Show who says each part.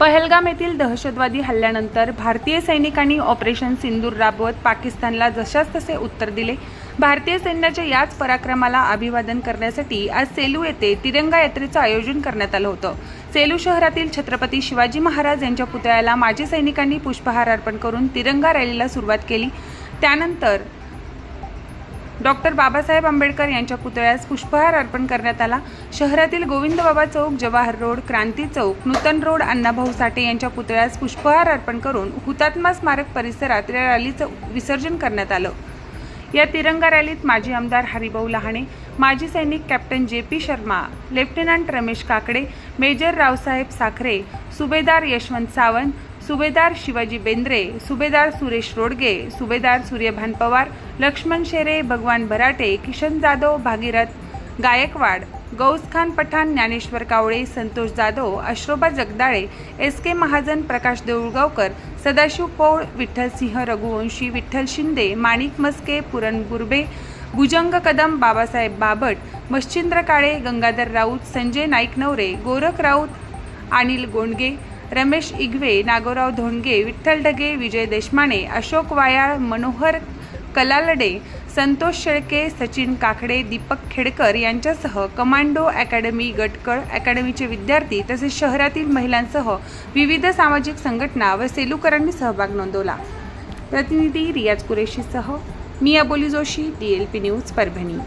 Speaker 1: पहलगाम येथील दहशतवादी हल्ल्यानंतर भारतीय सैनिकांनी ऑपरेशन सिंदूर राबवत पाकिस्तानला जशास तसे उत्तर दिले. भारतीय सैन्याच्या याच पराक्रमाला अभिवादन करण्यासाठी आज सेलू येथे तिरंगा यात्रेचं आयोजन करण्यात आलं होतं. सेलू शहरातील छत्रपती शिवाजी महाराज यांच्या पुतळ्याला माजी सैनिकांनी पुष्पहार अर्पण करून तिरंगा रॅलीला सुरुवात केली. त्यानंतर डॉक्टर बाबासाहेब आंबेडकर यांच्या पुतळ्यास पुष्पहार अर्पण करण्यात आला. शहरातील गोविंदबाबा चौक जवाहर रोड क्रांती चौक नूतन रोड अण्णाभाऊ साठे यांच्या पुतळ्यास पुष्पहार अर्पण करून हुतात्मा स्मारक परिसरात या रॅलीचं विसर्जन करण्यात आलं. या तिरंगा रॅलीत माजी आमदार हरिभाऊ लहाणे माजी सैनिक captain J P Sharma lieutenant Ramesh Kakade major Raosaheb Sakhare subedar Yashwant Sawant subedar Shivaji Bendre subedar Suresh Rodge subedar Suryabhan Pawar Laxman Shere Bhagwan Bharate Kishan Jadhav Bhagirath Gaikwad Gauskhan Pathan Dnyaneshwar Kawale Santosh Jadhav Ashroba Jagdale S K Mahajan Prakash Deulgaonkar Sadashiv Paul Vitthalsingh Raghuvanshi Vitthal Shinde Manik Maske Puran Gurbe भुजंग कदम बाबासाहेब बाबट मच्छिंद्र काळे गंगाधर राऊत संजय नाईक नवरे गोरख राऊत अनिल गोंडगे रमेश इगवे नागोराव धोंडगे विठ्ठल ढगे विजय देशमाने अशोक वायाळ मनोहर कलालडे संतोष शेळके सचिन काकडे दीपक खेडकर यांच्यासह commando academy Gatkal अकॅडमीचे विद्यार्थी तसेच शहरातील महिलांसह विविध सामाजिक संघटना व सेलूकरांनी सहभाग नोंदवला. प्रतिनिधी रियाज कुरेशीसह मी Aboli Joshi D L P news Parbhani.